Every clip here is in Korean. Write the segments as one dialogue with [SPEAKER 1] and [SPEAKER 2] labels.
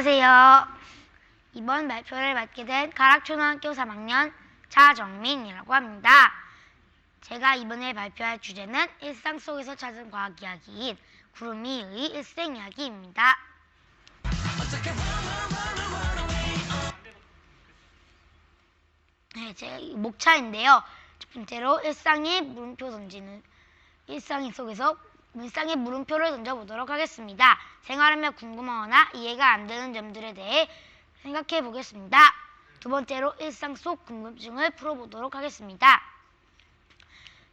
[SPEAKER 1] 안녕하세요. 이번 발표를 맡게 된 가락초등학교 3학년 차정민이라고 합니다. 제가 이번에 발표할 주제는 일상 속에서 찾은 과학 이야기인 구름이의 일생 이야기입니다. 네, 제 목차인데요. 첫 번째로 일상의 물음표 던지는 일상 속에서 일상의 물음표를 던져보도록 하겠습니다. 생활하며 궁금하거나 이해가 안 되는 점들에 대해 생각해 보겠습니다. 두 번째로 일상 속 궁금증을 풀어보도록 하겠습니다.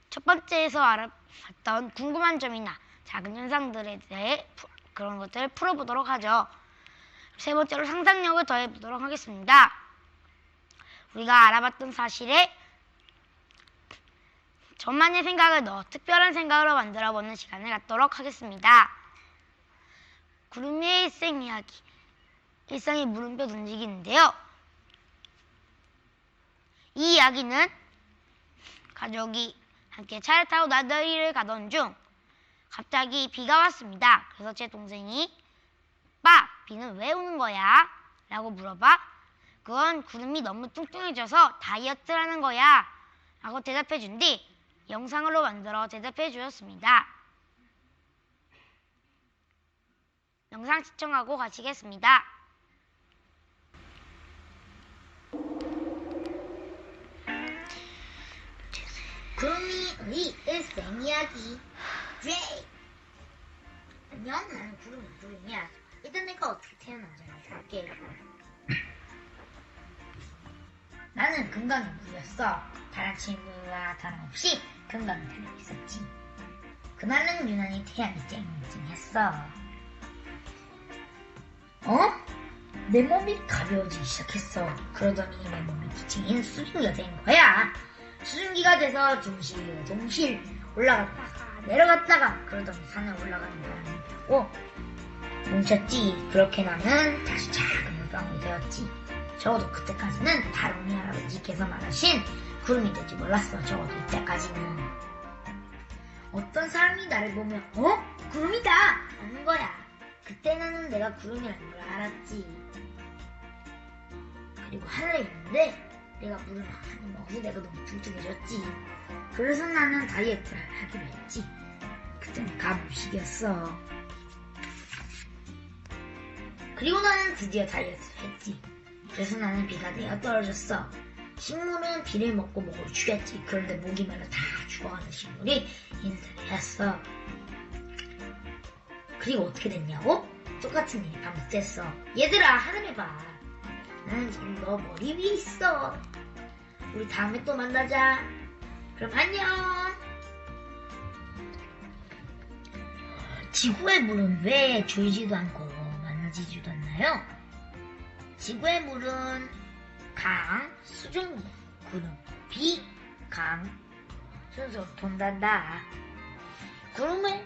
[SPEAKER 1] 첫 번째에서 알아봤던 궁금한 점이나 작은 현상들에 대해 푸- 그런 것들을 풀어보도록 하죠. 세 번째로 상상력을 더해보도록 하겠습니다. 우리가 알아봤던 사실에 저만의 생각을 넣어 특별한 생각으로 만들어보는 시간을 갖도록 하겠습니다. 구름이의 일생 이야기, 일상의 물음표 던지기인데요. 이 이야기는 가족이 함께 차를 타고 나들이를 가던 중 갑자기 비가 왔습니다. 그래서 제 동생이 빠, 비는 왜 오는 거야? 라고 물어봐 그건 구름이 너무 뚱뚱해져서 다이어트라는 거야 라고 대답해 준 뒤 영상으로 만들어 대답해 주었습니다. 영상 시청하고 가시겠습니다.
[SPEAKER 2] 구름이의 일생 이야기 제 안녕 나는 구름이 구름이야 일단 내가 어떻게 태어난지 알려줄게 나는 금강의 물이었어. 다른 친구와 다름없이 금강을 달리고 있었지. 그날은 유난히 태양이 쨍쨍했어. 어? 내 몸이 가벼워지기 시작했어. 그러더니 내 몸이 기체인 수증기가 된 거야. 수증기가 돼서 중실 동실. 올라갔다가 내려갔다가 그러더니 산에 올라가는 바람이 불고 뭉쳤지. 그렇게 나는 다시 작은 물방울이 되었지 적어도 그때까지는 다롱이 할아버지께서 말하신 구름이 될지 몰랐어 적어도 이때까지는 어떤 사람이 나를 보면 어? 구름이다! 하는 거야 그때 나는 내가 구름이라는 걸 알았지 그리고 하늘에 있는데 내가 물을 많이 먹어서 내가 너무 뚱뚱해졌지. 그래서 나는 다이어트를 하기로 했지. 그때는 가물식이었어. 그리고 나는 드디어 다이어트를 했지. 그래서 나는 비가 되어 떨어졌어. 식물은 비를 먹고 목을 죽였지. 그런데 목이 말라 다 죽어가는 식물이 인생을 했어. 그리고 어떻게 됐냐고? 똑같은 일이 반복됐어. 얘들아, 하늘에 봐. 나는 지금 너 머리 위에 있어. 우리 다음에 또 만나자. 그럼 안녕. 지구의 물은 왜 줄지도 않고 많아지지도 않나요? 지구의 물은 강, 수증기, 구름, 비, 강 순서로 돈단다. 구름은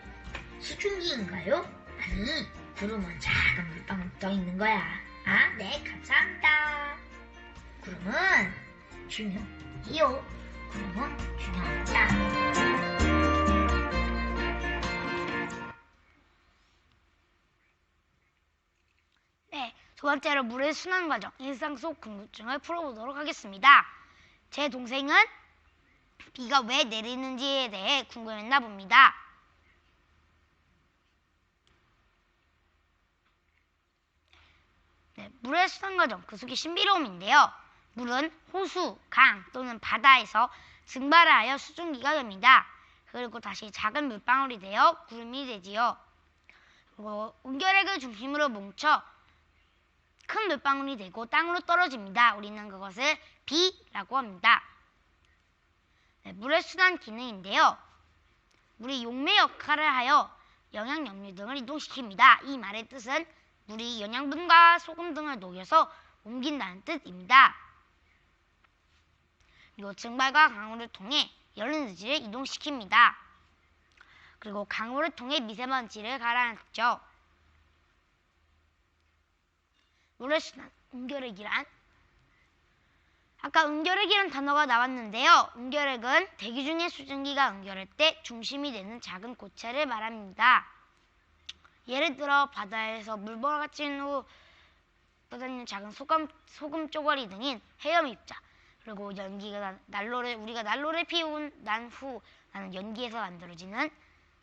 [SPEAKER 2] 수증기인가요? 아니, 구름은 작은 물방울 떠 있는 거야. 아, 네, 감사합니다. 구름은 중요해요. 구름은 중요하다.
[SPEAKER 1] 두 번째로 물의 순환 과정, 일상 속 궁금증을 풀어보도록 하겠습니다. 제 동생은 비가 왜 내리는지에 대해 궁금했나 봅니다. 네, 물의 순환 과정, 그 속의 신비로움인데요. 물은 호수, 강 또는 바다에서 증발을 하여 수증기가 됩니다. 그리고 다시 작은 물방울이 되어 구름이 되지요. 그리고 은결핵을 중심으로 뭉쳐 큰 물방울이 되고 땅으로 떨어집니다. 우리는 그것을 비라고 합니다. 네, 물의 순환 기능인데요. 물이 용매 역할을 하여 영양 염류 등을 이동시킵니다. 이 말의 뜻은 물이 영양분과 소금 등을 녹여서 옮긴다는 뜻입니다. 그리고 증발과 강우를 통해 열린지를 이동시킵니다. 그리고 강우를 통해 미세먼지를 가라앉죠. 순환, 은결핵이란 아까 은결핵이란 단어가 나왔는데요. 은결핵은 대기 중의 수증기가 은결할 때 중심이 되는 작은 고체를 말합니다. 예를 들어 바다에서 물보라가 찐 후 떠다니는 작은 소금, 소금 쪼가리 등인 헤엄 입자 그리고 연기가 난- 난로를 우리가 난로를 피운 난 후 나는 연기에서 만들어지는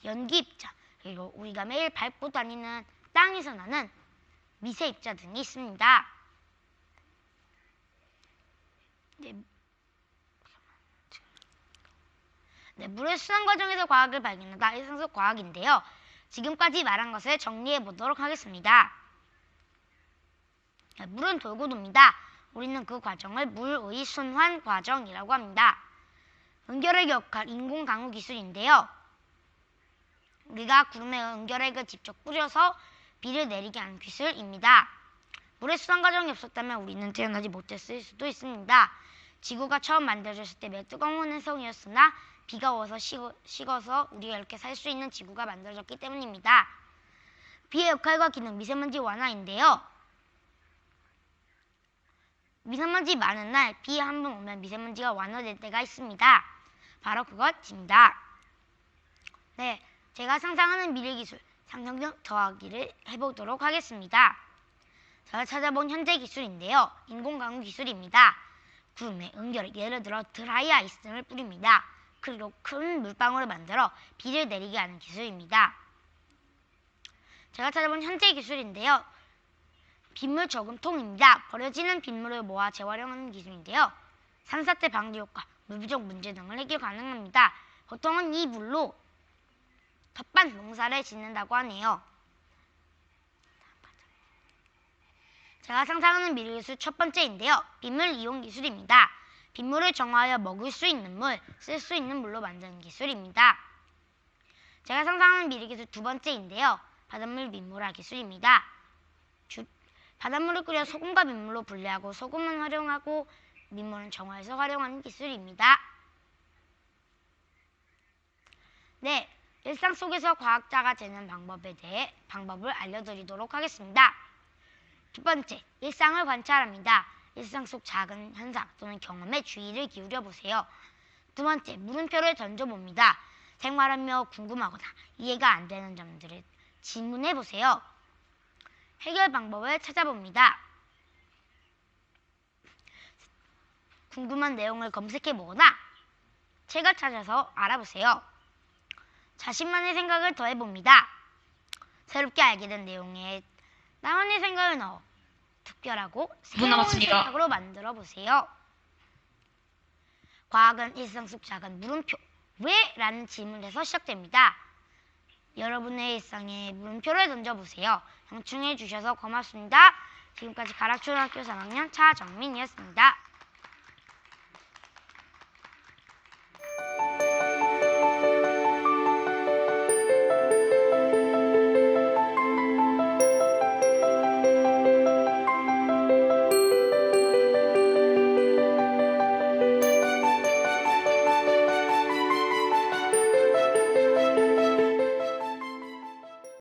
[SPEAKER 1] 연기 입자 그리고 우리가 매일 밟고 다니는 땅에서 나는 미세 입자 등이 있습니다. 네, 네, 물의 순환 과정에서 과학을 발견하다 일상 속 과학인데요. 지금까지 말한 것을 정리해 보도록 하겠습니다. 네, 물은 돌고 돕니다. 우리는 그 과정을 물의 순환 과정이라고 합니다. 은결을 역할 인공 강우 기술인데요. 우리가 구름에 은결액을 직접 뿌려서 비를 내리게 하는 기술입니다. 물의 순환 과정이 없었다면 우리는 태어나지 못했을 수도 있습니다. 지구가 처음 만들어졌을 때 매우 뜨거운 해성이었으나 비가 와서 식어, 식어서 우리가 이렇게 살 수 있는 지구가 만들어졌기 때문입니다. 비의 역할과 기능 미세먼지 완화인데요. 미세먼지 많은 날 비 한 번 오면 미세먼지가 완화될 때가 있습니다. 바로 그것입니다. 네, 제가 상상하는 미래 기술 상상력 더하기를 해보도록 하겠습니다. 제가 찾아본 현재 기술인데요. 인공강우 기술입니다. 구름에 은결, 예를 들어 드라이 아이스를 뿌립니다. 그리고 큰 물방울을 만들어 비를 내리게 하는 기술입니다. 제가 찾아본 현재 기술인데요. 빗물 저금통입니다. 버려지는 빗물을 모아 재활용하는 기술인데요. 산사태 방지 효과, 물 부족 문제 등을 해결 가능합니다. 보통은 이 물로 텃밭 농사를 짓는다고 하네요. 제가 상상하는 미래 기술 첫 번째인데요. 빗물 이용 기술입니다. 빗물을 정화하여 먹을 수 있는 물, 쓸 수 있는 물로 만드는 기술입니다. 제가 상상하는 미래 기술 두 번째인데요. 바닷물 민물화 기술입니다. 주- 바닷물을 끓여 소금과 민물로 분리하고 소금은 활용하고 민물은 정화해서 활용하는 기술입니다. 네, 일상 속에서 과학자가 되는 방법에 대해 방법을 알려드리도록 하겠습니다. 첫 번째, 일상을 관찰합니다. 일상 속 작은 현상 또는 경험에 주의를 기울여 보세요. 두 번째, 물음표를 던져봅니다. 생활하며 궁금하거나 이해가 안 되는 점들을 질문해 보세요. 해결 방법을 찾아봅니다. 궁금한 내용을 검색해 보거나 책을 찾아서 알아보세요. 자신만의 생각을 더해봅니다. 새롭게 알게 된 내용에 나만의 생각을 넣어 특별하고 새로운. 생각으로 만들어 보세요. 과학은 일상 속 작은 물음표 왜? 라는 질문에서 시작됩니다. 여러분의 일상에 물음표를 던져보세요. 경청해 주셔서 고맙습니다. 지금까지 가락초등학교 3학년 차정민이었습니다.